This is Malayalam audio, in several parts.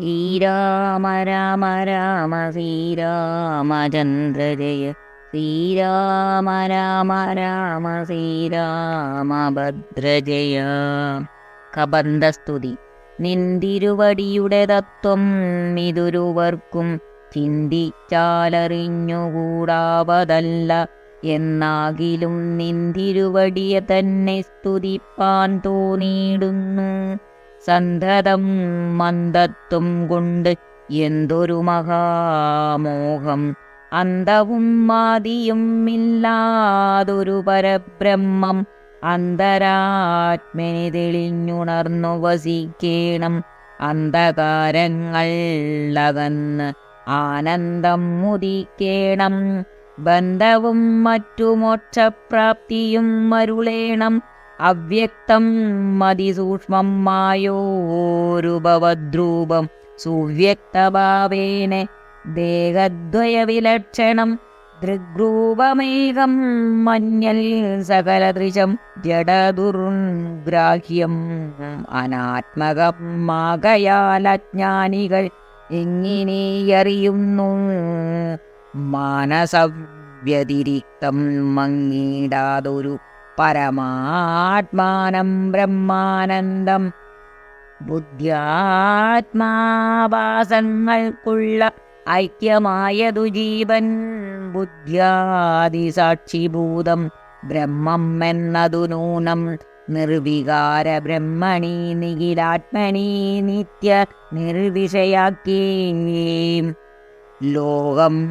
ശ്രീരാമ രാമ രാമ ശ്രീരാമചന്ദ്ര ജയ. ശ്രീരാമ രാമ രാമ ശ്രീരാമഭദ്ര ജയ. കബന്ധസ്തുതി നിന്തിരുവടിയുടെ തത്വം ഇതൊരുവർക്കും ചിന്തിച്ചാലറിഞ്ഞുകൂടാവതല്ല. എന്നാകിലും നിന്തിരുവടിയെ തന്നെ സ്തുതിപ്പാൻ തോന്നിയിടുന്നു. സന്തതം മന്ദത്തും കൊണ്ട് എന്തൊരു മഹാമോഹം. അന്തവും മാതിയും ഇല്ലാതൊരു പരബ്രഹ്മം അന്തരാത്മനി തെളിഞ്ഞുണർന്നു വസിക്കണം. അന്ധകാരങ്ങൾ അകന്ന് ആനന്ദം മുദിക്കേണം ബന്ധവും മറ്റു മോക്ഷപ്രാപ്തിയും മരുളേണം അവ്യക്തം മതിസൂക്ഷ്മം മായോരുപവദ്രൂപം സുവ്യക്തഭാവേന ദേഹദ്വയവിലക്ഷണം ദൃഗ്രൂപമേകം മഞ്ഞൽ സകലദൃശം ജഡദുർഗ്രാഹ്യം അനാത്മകമാകയാലജ്ഞാനികൾ എങ്ങനെയറിയുന്നു? മാനസവ്യതിരിക്തം മങ്ങിടാതൊരു പരമാത്മാനം ബ്രഹ്മാനന്ദം. ബുദ്ധ്യാത്മാവാസങ്ങൾക്കുള്ള ഐക്യമായതു ജീവൻ ബുദ്ധ്യാദിസാക്ഷിഭൂതം ബ്രഹ്മം എന്നതു നൂനം നിർവികാര ബ്രഹ്മണി നിഖിലാത്മനി നിത്യ നിർവിഷയാക്കേ. ലോകം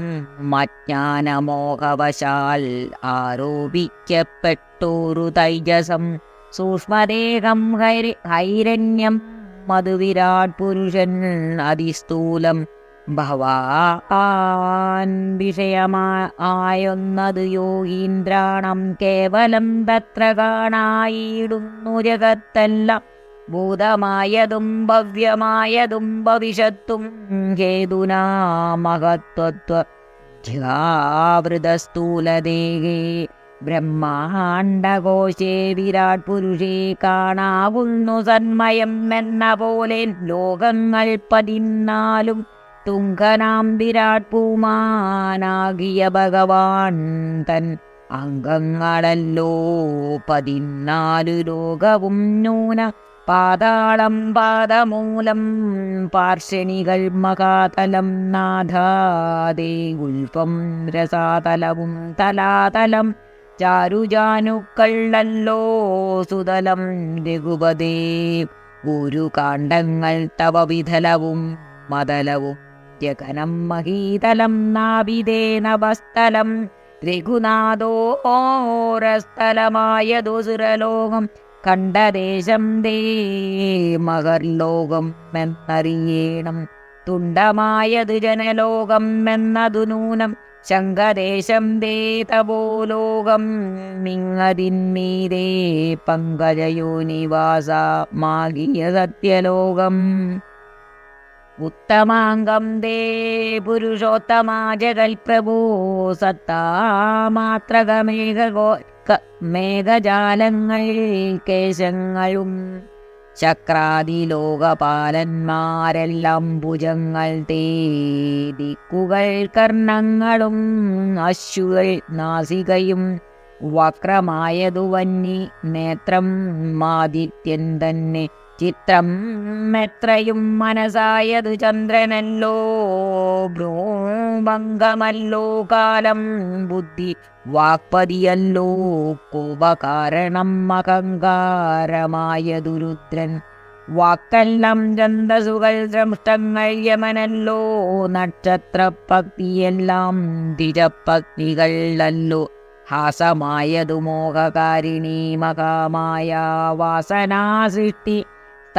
അജ്ഞാനമോഹവശാൽ ആരോപിക്കപ്പെട്ടോരു തൈജസം. സൂക്ഷ്മദേഹം ഹൈര ഹൈരണ്യം മധുവിരാട് പുരുഷൻ അതിസ്ഥൂലം. ഭവാൻ യോഗീന്ദ്രാണം കേവലം തത്ര കാണായിടുന്നു ജഗത്തെല്ലാം. ഭൂതമായതും ഭവ്യമായതും ഭവിഷത്തും ഹേതുനാ മഹത്വത്വ ബ്രഹ്മാണ്ടകോശേ വിരാട് പുരുഷേ കാണാവുന്നു സന്മയം എന്ന പോലെ ലോകങ്ങൾ പതിനാലും തുങ്കനാം വിരാട് പൂമാനാകിയ ഭഗവാൻ തൻ അംഗങ്ങളല്ലോ പതിനാലു ലോകവും നൂന പാതാളം പാദമൂലം പാർശ്വനികൾ മകാതലം നാഥാദേ ഉൽപ്പം രസാതലവും തലാതലം ചാരുജാനുക്കള്ളല്ലോ സുതലം രഘുപതേ. ഒരു കാണ്ഡങ്ങൾ തവ വിധലവും മതലവും ജഗനം മഹീതലം നാവിതേ നവസ്ഥലം രഘുനാഥോരസ്ഥലമായതു സുരലോകം കണ്ടദേശം ദേ മഹർലോകം എന്നറിയേണം. തുണ്ടമായത് ജനലോകം എന്നതു നൂനം. ശങ്കദേശം ദേ തപോലോകം പങ്കജയോനിവാസ മാകിയ സത്യലോകം. ഉത്തമാംഗം ദേ പുരുഷോത്തമാ ജഗൽപ്രഭോ സത്താമാത്രകമേഘോ മേഘജാലങ്ങൾ കേശങ്ങളും ചക്രാതി ലോകപാലന്മാരെല്ലാം ഭുജങ്ങൾ തേദിക്കുകൾ കർണങ്ങളും അശ്വകൾ നാസികയും വക്രമായതു വന്നി നേത്രം മാദിത്യൻ തന്നെ ചിത്രം എത്രയും മനസായത് ചന്ദ്രനല്ലോ ഭ്രൂഭംഗമല്ലോ കാലം ബുദ്ധി വാക്പതിയല്ലോ കോപകാരണം അഹങ്കാരമായതു രുദ്രൻ. വാക്കെല്ലാം ഛന്ദസുകൾ ശ്രംഷ്ടങ്ങൾ യമനല്ലോ നക്ഷത്രഭക്തിയെല്ലാം തിരപ്പക്തികളല്ലോ ഹാസമായതു മോഹകാരിണീ മകാമായ വാസനാസൃഷ്ടി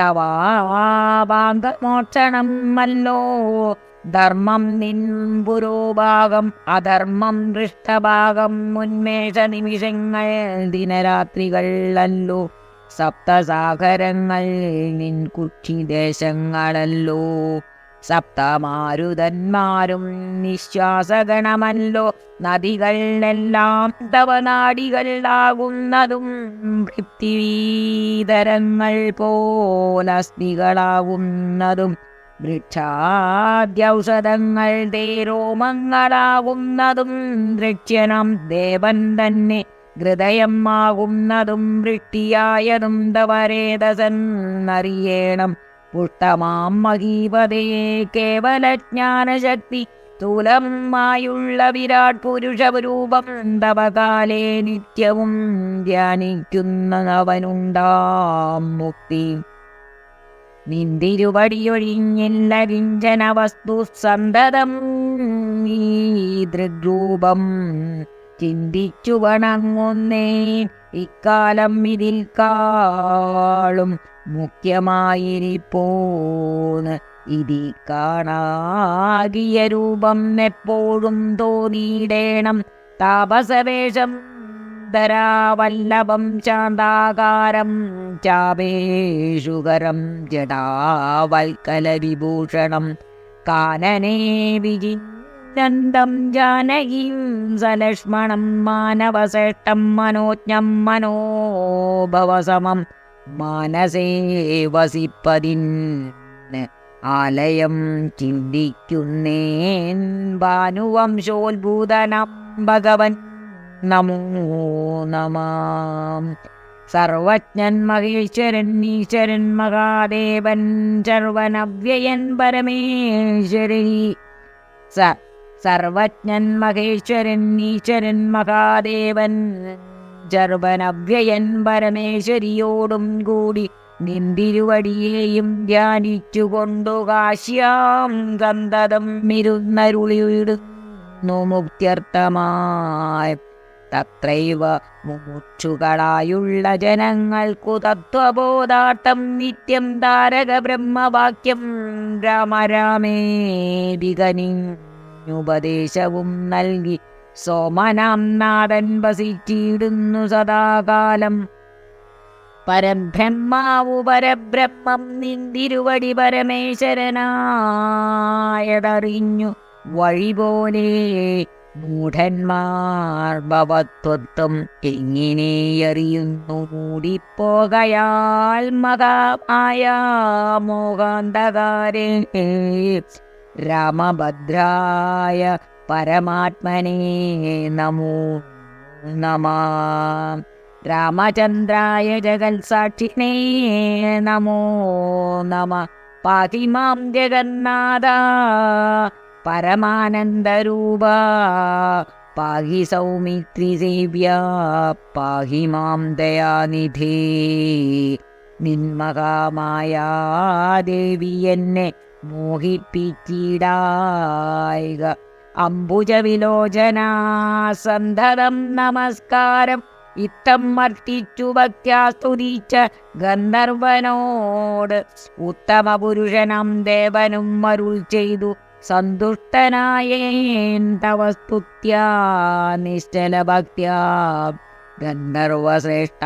തവാഭാഗമോക്ഷണം മല്ലോ ധർമ്മം നിൻപുരോഭാഗം അധർമ്മം ദൃഷ്ടഭാഗം ഉന്മേഷ നിമിഷങ്ങൾ ദിനരാത്രികൾ അല്ലോ. സപ്തസാഗരങ്ങൾ നിൻ കുക്ഷിദേശങ്ങളല്ലോ സപ്തമാരുതന്മാരും നിശ്വാസഗണമല്ലോ. നദികളെല്ലാം തവനാടികളാകുന്നതും പൃഥ്വീതരങ്ങൾ പോലസ്തികളാകുന്നതും വൃക്ഷാദ്യൗഷധങ്ങൾ തേരോമങ്ങളാകുന്നതും ദൃക്ഷ്യനം ദേവൻ തന്നെ ഹൃദയം ആകുന്നതും വൃഷ്ടിയായതും തവരേതസെന്നറിയേണം പുഷ്ടമാം മഹീപതേ കേവലജ്ഞാനശക്തി സ്ഥൂലമായുള്ള വിരാട് പുരുഷരൂപം തവകാലേ നിത്യവും ധ്യാനിക്കുന്നവനുണ്ടാം മുക്തി. നിന്തിരുവടിയൊഴിഞ്ഞില്ല വിഞ്ചന വസ്തു സന്തതം ഈ ദൃഗ്രൂപം ചിന്തിച്ചു വണങ്ങുന്നേ. ഇക്കാലം ഇതിൽ കാളും മുഖ്യമായിരിപ്പോന്ന് ഇതി കാണാകിയ രൂപം എപ്പോഴും തോന്നിയിടേണം. താപസവേഷം ധരാവല്ലഭം ചാന്താകാരം ചാപേഷുകരം ജടാവൽക്കല വിഭൂഷണം കാനനേ വിജിനന്ദം ജാനകീം സലക്ഷ്മണം മാനവശ്രേഷ്ഠം മനോജ്ഞം മനോഭവസമം മാനസേ വസിപ്പതിൻ ആലയം ചിന്തിക്കുന്നേൻ ഭാനുവംശോത്ഭൂതനം ഭഗവൻ. നമോ നമാം. സർവജ്ഞൻ മഹേശ്വരൻ ഈശ്വരൻ മഹാദേവൻ സർവനവ്യയൻ പരമേശ്വരി. സ സർവജ്ഞൻ മഹേശ്വരൻ ഈശ്വരൻ മഹാദേവൻ. ജർവനവ്യയൻ പരമേശ്വരിയോടും കൂടി നിന്തിരുവടിയെയും ധ്യാനിച്ചുകൊണ്ടു കാശ്യാം സന്തതം ഇരുന്നരുളിയിടുന്നു മുക്ത്യർത്ഥമായി. തത്രൈവ മുമുക്ഷുകളായുള്ള ജനങ്ങൾക്കു തത്വബോധാട്ടം നിത്യം താരക ബ്രഹ്മവാക്യം രാമരാമേതികനിയുപദേശവും നൽകി. സോമനാം നാഥൻ വസിച്ചിടുന്നു സദാകാലം. പരബ്രഹ്മാവു പരബ്രഹ്മം നിന്തിരുവടി പരമേശ്വരനായതറിഞ്ഞു. വഴി പോലെ മൂഢന്മാർ ഭവത്വത്വം എങ്ങനെയറിയുന്നു മൂടിപ്പോകയാൽ മകമായ മോകാന്തകാരേ രാമഭദ്രായ പരമാത്മനേ നമോ നമാ. രാമചന്ദ്രായ ജഗത്സാക്ഷിണേ നമോ നമ. പാതി മാം ജഗന്നാഥ പരമാനന്ദരൂപ. പാഹി സൗമിത്രി സേവ്യ പാഹി മാം ദയാനിധി. നിന്മകാമായ ദേവി എന്നെ മോഹിപ്പിച്ചിടായിക. അംബുജവിലോചന സന്ധതം നമസ്കാരം. ഇത്തം മർത്തിച്ചു ഭക്യാസ്തുതിച്ച ഗന്ധർവനോട് ഉത്തമ പുരുഷനം ദേവനും മരുൾ ചെയ്തു. സന്തുഷ്ടനായേൻ തവ നിശ്ചല ഭക്ത്യാ ഗന്ധർവശ്രേഷ്ഠ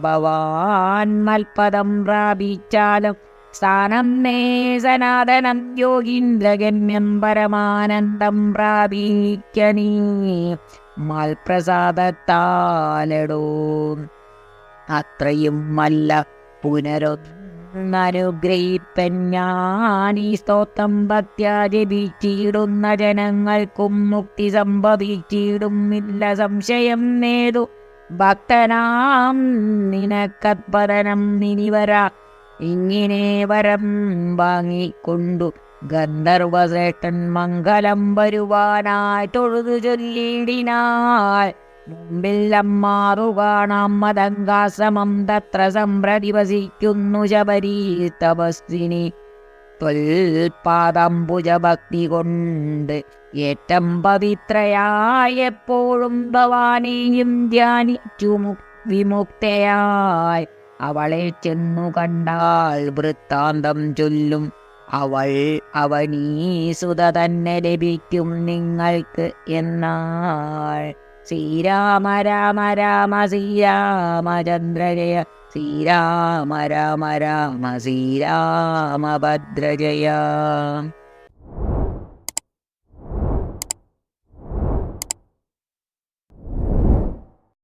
ഭവാൻ മൽപദം പ്രാപിച്ചാലും സ്ഥാനം നേ സനാതനം യോഗീന്ദ്രഗമ്യം പരമാനന്ദം പ്രാപിക്കനീ മൽപ്രസാദത്താലടോ. അത്രയും അല്ല പുനരൊന്നനുഗ്രഹിപ്പൻ ഞാനീ സ്തോത്രം ഭക്ത്യാ ജനങ്ങൾക്കും മുക്തി സംഭവിച്ചിടുമില്ല സംശയം നേതു ഭക്തനാം നിനക്കത്പതനം നിനിവരാ ഇങ്ങനെ വരം വാങ്ങിക്കൊണ്ടു ഗന്ധർവശ്രേഷ്ഠൻ മംഗലം വരുവാനായി തൊഴുതു ചൊല്ലിയിടിനാൽ. മുമ്പിൽ അമ്മാറു കാണാം മതങ്കാശ്രമം തത്ര സംപ്രതിവസിക്കുന്നു ശബരീ തപസ്വിനി ത്വൽപാദംബുജഭക്തി കൊണ്ട് ഏറ്റം പവിത്രയായെപ്പോഴും ഭവാനെയും ധ്യാനിച്ചു വിമുക്തയായി. അവളെ ചെന്നു കണ്ടാൽ വൃത്താന്തം ചൊല്ലും. അവൾ അവനീസുത തന്നെ ലഭിക്കും നിങ്ങൾക്ക് എന്നാൾ ശ്രീരാമ രാമ രാമ ശ്രീരാമചന്ദ്രജയ ശ്രീരാമ രാമ രാമ ശ്രീരാമഭദ്ര ജയ